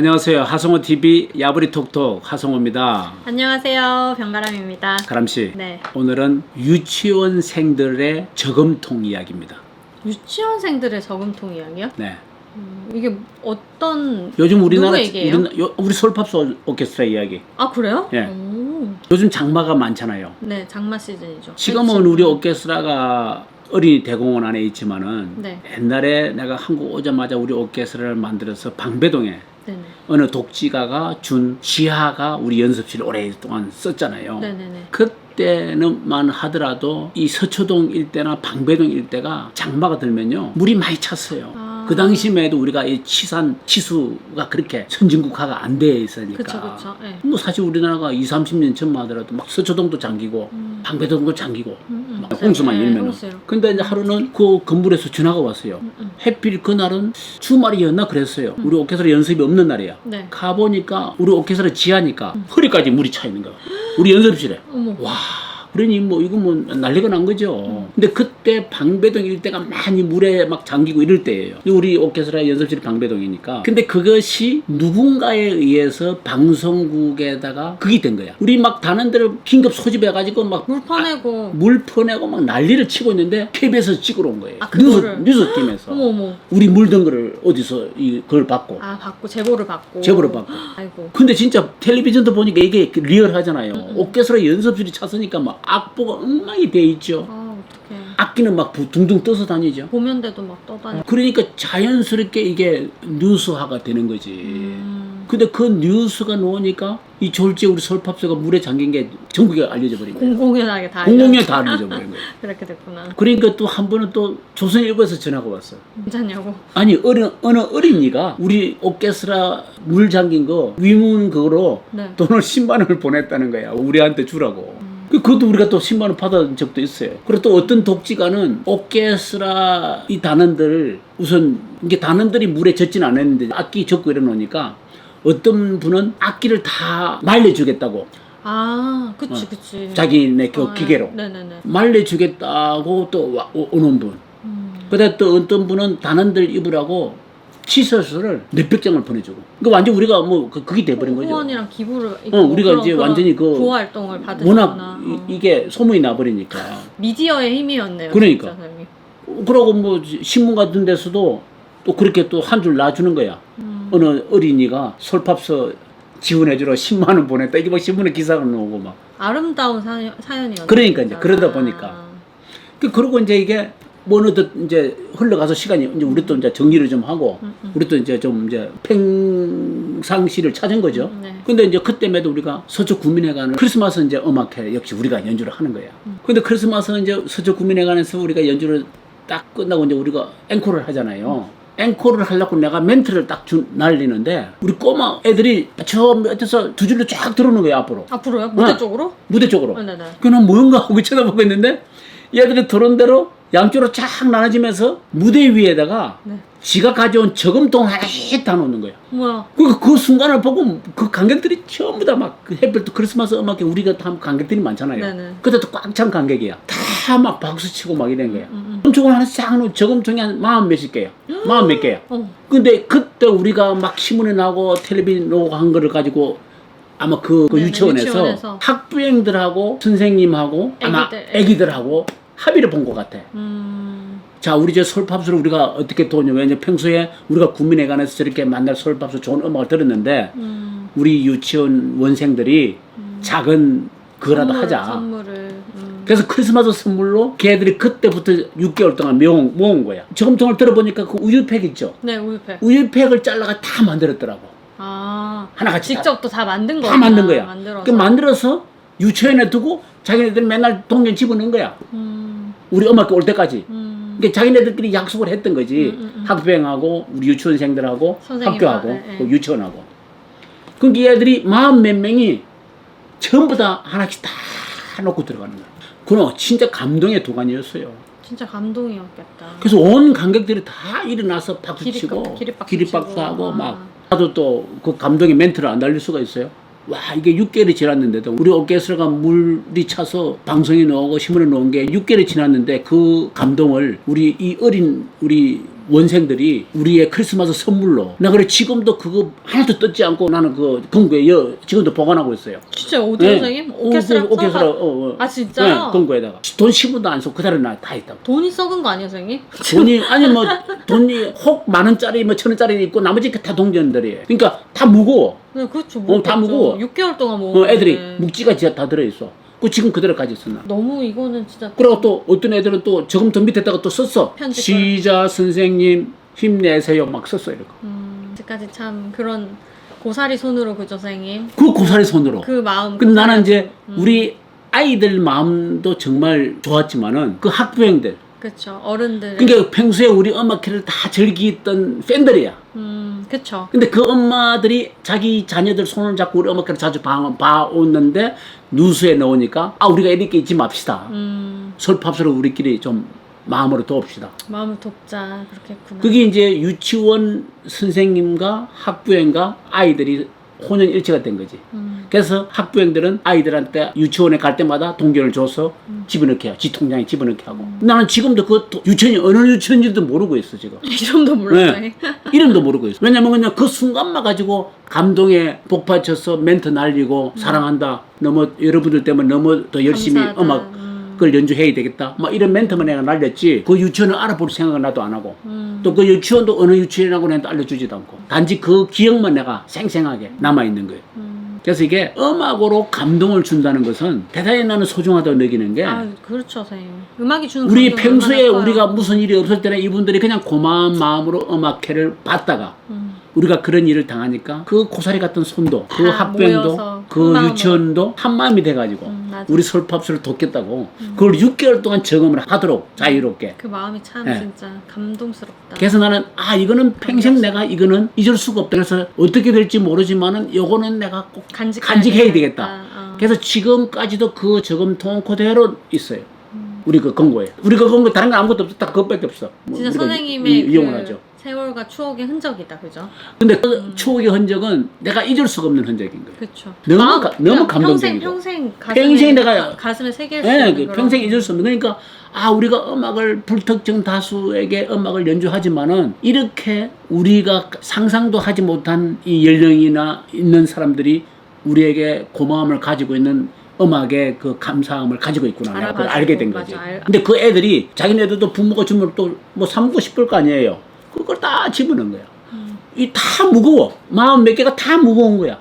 안녕하세요. 하성호 TV 야부리 톡톡 하성호입니다. 안녕하세요. 병가람입니다. 가람 씨. 네. 오늘은 유치원생들의 저금통 이야기입니다. 유치원생들의 저금통 이야기요? 네. 음, 이게 어떤 요즘 우리나라 누구 얘기예요? 우리, 요- 우리 솔팝소 오케스트라 이야기. 아 그래요? 예. 오. 요즘 장마가 많잖아요. 네, 장마 시즌이죠. 지금은 그렇죠. 우리 오케스트라가 어린이 대공원 안에 있지만은 네. 옛날에 내가 한국 오자마자 우리 오케스트라를 만들어서 방배동에 네네. 어느 독지가가 준 지하가 우리 연습실 오랫동안 썼잖아요. 네네네. 그때는만 하더라도 이 서초동 일대나 방배동 일대가 장마가 들면요 물이 많이 찼어요. 아. 그 당시만 해도 우리가 이 치산 치수가 그렇게 선진국화가 안 돼 있으니까. 그쵸 그쵸. 네. 뭐 사실 우리나라가 2, 30년 전만 하더라도 막 서초동도 잠기고 음. 방배동도 잠기고 음, 음. 막 홍수만 네, 일면은. 홍수요. 근데 이제 하루는 그 건물에서 전화가 왔어요. 음, 음. 해필 그날은 주말이었나 그랬어요. 우리 오케스트라 연습이 없는 날이야. 네. 가보니까 우리 오케스트라 지하니까 허리까지 물이 차 있는 거야. 우리 연습실에. 어머. 와, 그러니 뭐 이거 뭐 난리가 난 거죠. 근데 그때 방배동 일대가 많이 물에 막 잠기고 이럴 때예요. 우리 오케스트라 연습실이 방배동이니까. 근데 그것이 누군가에 의해서 방송국에다가 그게 된 거야. 우리 막 단원들을 긴급 소집해가지고 막 물 퍼내고. 물 퍼내고 막 난리를 치고 있는데 KBS에서 찍으러 온 거예요. 아, 뉴스, 그거를? 뉴스팀에서. 어머 어머. 우리 물든 거를 어디서 이, 그걸 받고. 아 받고 제보를 받고. 제보를 받고. 아이고. 근데 진짜 텔레비전도 보니까 이게 리얼하잖아요. 음, 음. 오케스트라 연습실이 찼으니까 막 악보가 엉망이 돼 있죠. 아 어떡해. 악기는 막 부- 둥둥 떠서 다니죠. 보면대도 막 떠다니. 그러니까 자연스럽게 이게 뉴스화가 되는 거지. 음. 근데 그 뉴스가 나오니까 이 졸지에 우리 설팝소가 물에 잠긴 게 전국에 알려져 버린 거예요. 공공연하게 다. 알려- 다 알려져 버린 거예요. 그렇게 됐구나. 그러니까 또 한 번은 또 조선일보에서 전화가 왔어. 괜찮냐고. 아니 어린 어느 어린이가 우리 오케스트라 물 잠긴 거 위문 그거로 네. 돈을 10만 원을 보냈다는 거야. 우리한테 주라고. 그- 그것도 우리가 또 10만 원 받은 적도 있어요. 그리고 또 어떤 독지가는 오케스트라 이 단원들 우선 이게 단원들이 물에 젖진 않았는데 악기 적고 이러놓으니까 어떤 분은 악기를 다 말려주겠다고 아 그치 어. 그치. 자기네 그 어, 기계로 네네네. 말려주겠다고 또 와- 오- 오는 분. 음. 그다음 또 어떤 분은 단원들 입으라고 치서스를 몇백 장을 보내주고. 그 완전 우리가 뭐 그, 그게 돼버린 거죠. 후원이랑 기부를 어, 우리가 이제 완전히 그 구호 활동을 받으셨구나. 워낙 어. 이, 게 소문이 나버리니까. 미디어의 힘이었네요. 그러니까. 진짜, 선생님. 그러고 뭐 신문 같은 데서도 또 그렇게 또 한 줄 놔주는 거야. 음. 어느 어린이가 솔팝서 지원해주러 10만 원 보냈다. 이게 막 신문에 기사가 나오고 막. 아름다운 사연, 사연이었네요. 그러니까 이제 진짜. 그러다 보니까. 그 그러고 이제 이게 뭐 어느 이제 흘러가서 시간이 이제 우리 또 이제 정리를 좀 하고 음, 음. 우리 또 이제 좀 이제 평상시를 찾은 거죠. 음, 네. 근데 이제 그때에도 우리가 서쪽 구민회관을 크리스마스 이제 음악회 역시 우리가 연주를 하는 거야. 음. 근데 크리스마스 이제 서쪽 구민회관에서 우리가 연주를 딱 끝나고 이제 우리가 앵콜을 하잖아요. 앵콜을 하려고 내가 멘트를 딱 주, 날리는데 우리 꼬마 애들이 저 밑에서 두 줄로 쫙 들어오는 거야 앞으로 앞으로요? 무대 어. 쪽으로? 무대 쪽으로. 어, 네네. 그냥 뭔가 하고 쳐다보고 있는데 얘들이 들어온 대로 양쪽으로 쫙 나눠지면서 무대 위에다가 네. 지가 가져온 저금통 하나 다 놓는 거야. 뭐야? 그, 그 순간을 보고 그 관객들이 전부 다막그 해필도 크리스마스 음악회 우리가 다 관객들이 많잖아요. 네네. 그때도 꽉 찬 관객이야. 다 막 박수 치고 막 이런 거야. 음, 저금통을 하나 싹 놓은 저금통이 한 마흔 몇십 개야. 마흔 몇 개야. 어. 근데 그때 우리가 막 신문에 나오고 텔레비전 나오고 한 거를 가지고 아마 그, 그 네네, 유치원에서, 유치원에서. 학부형들하고 선생님하고 아마 애기들. 애기들하고 합의를 본 것 같아. 음. 자, 우리 저 솔팝스를 우리가 어떻게 도냐. 왜냐 평소에 우리가 국민회관에서 저렇게 만날 솔팝스 좋은 음악을 들었는데 음. 우리 유치원 원생들이 작은 그거라도 선물, 하자. 선물을. 음. 그래서 크리스마스 선물로 걔들이 그때부터 6개월 동안 모은, 모은 거야. 저금통을 들어보니까 그 우유팩 있죠. 네, 우유팩. 우유팩을 잘라가 다 만들었더라고. 아. 하나같이 다. 직접 또 다 만든 거야. 다 만든 거야. 만들어서. 그 만들어서 유치원에 두고 자기네들 맨날 동전 집어넣은 거야. 음. 우리 음악회 올 때까지. 음. 그러니까 자기네들끼리 약속을 했던 거지. 음, 음, 음. 학부형하고 우리 유치원생들하고 학교하고 네, 네. 그 유치원하고. 그러니까 얘들이 마음 몇 명이 전부 다 하나씩 다 놓고 들어가는 거야. 그럼 진짜 감동의 도가니였어요. 진짜 감동이었겠다. 그래서 온 관객들이 다 일어나서 박수 기립- 치고 기립박수 기립박수하고 치고. 막 아. 나도 또 그 감동의 멘트를 안 날릴 수가 있어요. 와 이게 6개월이 지났는데도 우리 오케스트라가 물이 차서 방송에 나오고 신문에 나온 게 6개월이 지났는데 그 감동을 우리 이 어린 우리 원생들이 우리의 크리스마스 선물로 나 그래 지금도 그거 하나도 뜯지 않고 나는 그 금고에 여, 지금도 보관하고 있어요. 진짜 어디요, 선생님? 오케스트라? 오, 오케스트라. 써가- 어, 어. 아, 진짜요? 네, 금고에다가 돈 10원도 안 써. 그대로 나다 있다고. 돈이 썩은 거 아니에요, 선생님? 돈이 아니 뭐 돈이 혹 만 원짜리 뭐 천 원짜리 있고 나머지 다 동전들이에요. 그러니까 다 무거워. 네, 그렇죠. 어, 다 무거워. 6개월 동안 먹었는데. 어, 애들이 묵지가 진짜 다 들어 있어. 그 지금 그대로 가지고 있어 나. 너무 이거는 진짜 그리고 또 어떤 애들은 또 저금통 밑에다가 또 썼어. 편지 시자 선생님 힘내세요 막 썼어 이렇게. 음, 아직까지 참 그런 고사리 손으로 그죠, 선생님? 그 고사리 손으로. 그 마음. 근데 나는 이제 음. 우리 아이들 마음도 정말 좋았지만은 그 학부형들 그쵸. 어른들. 그러니까 평소에 우리 음악회를 다 즐기던 팬들이야. 음, 그쵸. 근데 그 엄마들이 자기 자녀들 손을 잡고 우리 음악회를 자주 봐, 봐오는데 뉴스에 나오니까 아 우리가 이렇게 있지 맙시다. 음, 설팝스로 우리끼리 좀 마음으로 도웁시다. 마음을 돕자. 그렇게 했구나. 그게 이제 유치원 선생님과 학부형과 아이들이 혼연 일체가 된 거지. 음, 그래서 학부형들은 아이들한테 유치원에 갈 때마다 동전을 줘서 집어넣게 해요. 지 통장에 집어넣게 하고. 나는 지금도 그 도- 유치원이 어느 유치원인지도 모르고 있어 지금. 이름도 몰랐어요. 네. 이름도 모르고 있어. 왜냐면 그냥 그 순간만 가지고 감동에 복받쳐서 멘트 날리고 사랑한다. 너무 여러분들 때문에 너무 더 열심히 감사하다. 음악 음, 그걸 연주해야 되겠다. 막 이런 멘트만 내가 날렸지. 그 유치원을 알아볼 생각은 나도 안 하고. 음, 또그 유치원도 어느 유치원이라고 내도 알려주지도 않고. 단지 그 기억만 내가 생생하게 남아있는 거예요. 음. 그래서 이게 음악으로 감동을 준다는 것은 대단히 나는 소중하다고 느끼는 게 아, 그렇죠, 선생님. 음악이 주는 예. 우리 평소에. 우리가 무슨 일이 없을 때는 이분들이 그냥 고마운 마음으로 음악회를 받다가 음, 우리가 그런 일을 당하니까 그 고사리 같은 손도 그 다 모여서 그한 마음으로. 유치원도 한 마음이 돼가지고 음, 맞아. 우리 설팝스를 돕겠다고 그걸 6개월 동안 점검을 하도록 자유롭게 그 마음이 참 네. 진짜 감동스럽다. 그래서 나는 아 이거는 평생 내가 이거는 잊을 수가 없다 그래서 어떻게 될지 모르지만은 요거는 내가 꼭 간직해야 간직해야 되겠다. 어. 그래서 지금까지도 그 저금통 그대로 있어요. 음. 우리 그 건고에. 우리 그 건고 다른 거 아무것도 없어. 딱 그것밖에 없어. 뭐 진짜 우리가 선생님의 이, 그 이용을 하죠. 세월과 추억의 흔적이다, 그죠? 근데 그 추억의 흔적은 내가 잊을 수가 없는 흔적인 거예요. 그렇죠. 너무 마음, 가- 너무 그냥 감동적이고. 평생 평생 가슴에, 평생 내가- 가슴에 새길 수 예, 있는 그 그런 평생 잊을 수 없는. 그러니까 아 우리가 음악을 불특정 다수에게 음악을 연주하지만은 이렇게 우리가 상상도 하지 못한 이 연령이나 있는 사람들이 우리에게 고마움을 가지고 있는 음악의 그 감사함을 가지고 있구나. 내가 그걸 알아가지고, 알게 된 거지. 맞아, 알- 근데 그 애들이 자기네들도 부모가 주면 또 뭐 삼고 싶을 거 아니에요. 그걸 다 집어넣은 거야. 음. 이다 무거워. 마음 몇 개가 다 무거운 거야.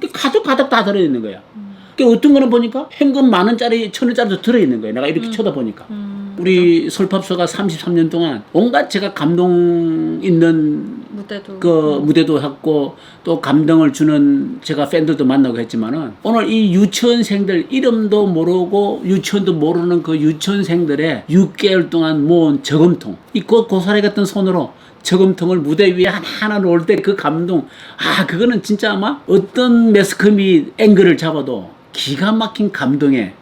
그 가득 가득 다 들어있는 거야. 음. 그 어떤 거는 보니까 현금 만 원짜리, 천 원짜리도 들어있는 거예요. 내가 이렇게 쳐다보니까. 음, 우리 설팝서가 33년 동안 온갖 제가 감동 있는 무대도 그 무대도 했고 또 감동을 주는 제가 팬들도 만나고 했지만은 오늘 이 유치원생들 이름도 모르고 유치원도 모르는 그 유치원생들의 6개월 동안 모은 저금통 이 고- 고사리 같은 손으로 저금통을 무대 위에 하나하나 놓을 때 그 감동. 아 그거는 진짜 아마 어떤 매스컴이 앵글을 잡아도 기가 막힌 감동의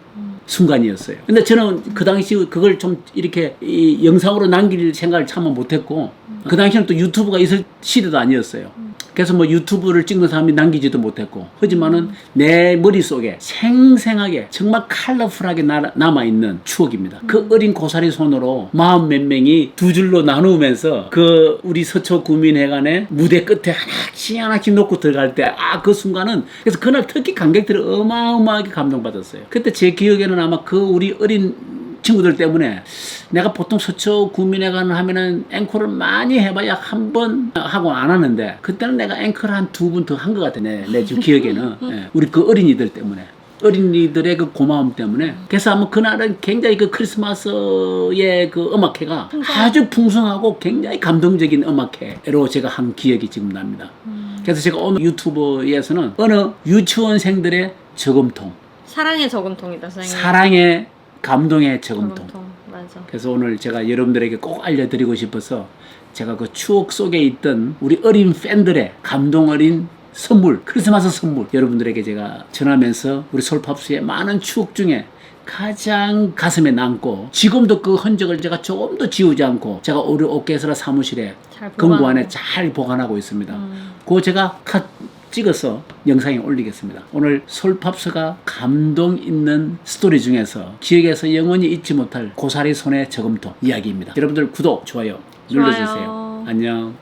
순간이었어요. 근데 저는 그 당시 그걸 좀 이렇게 이 영상으로 남길 생각을 참아 못했고 그 당시에는 또 유튜브가 있을 시대도 아니었어요. 그래서 뭐 유튜브를 찍는 사람이 남기지도 못했고 하지만은 내 머릿속에 생생하게 정말 컬러풀하게 나- 남아있는 추억입니다. 그 어린 고사리 손으로 마음 몇 명이 두 줄로 나누면서 그 우리 서초 구민회관의 무대 끝에 하나씩 하나씩 놓고 들어갈 때 아 그 순간은 그래서 그날 특히 관객들이 어마어마하게 감동받았어요. 그때 제 기억에는 아마 그 우리 어린 친구들 때문에 내가 보통 서초 구민회관 하면은 앵콜을 많이 해봐야 한 번 하고 안 하는데 그때는 내가 앵콜 한두번더한 것 같아 내, 내 지금 기억에는. 예, 우리 그 어린이들 때문에. 어린이들의 그 고마움 때문에. 그래서 아마 그날은 굉장히 그 크리스마스의 그 음악회가 아주 풍성하고 굉장히 감동적인 음악회로 제가 한 기억이 지금 납니다. 그래서 제가 오늘 유튜브에서는 어느 유치원생들의 저금통 사랑의 저금통이다, 선생님. 사랑의 감동의 저금통. 저금통. 맞아. 그래서 오늘 제가 여러분들에게 꼭 알려드리고 싶어서 제가 그 추억 속에 있던 우리 어린 팬들의 감동 어린 선물, 크리스마스 선물 여러분들에게 제가 전하면서 우리 솔팝스의 많은 추억 중에 가장 가슴에 남고 지금도 그 흔적을 제가 조금 더 지우지 않고 제가 우리 오케스트라 사무실에 잘 금고. 안에 잘 보관하고 있습니다. 음. 그거 제가 컷 찍어서 영상에 올리겠습니다. 오늘 솔팝스가 감동 있는 스토리 중에서 기억에서 영원히 잊지 못할 고사리 손의 저금통 이야기입니다. 여러분들 구독, 좋아요 눌러주세요. 좋아요. 안녕.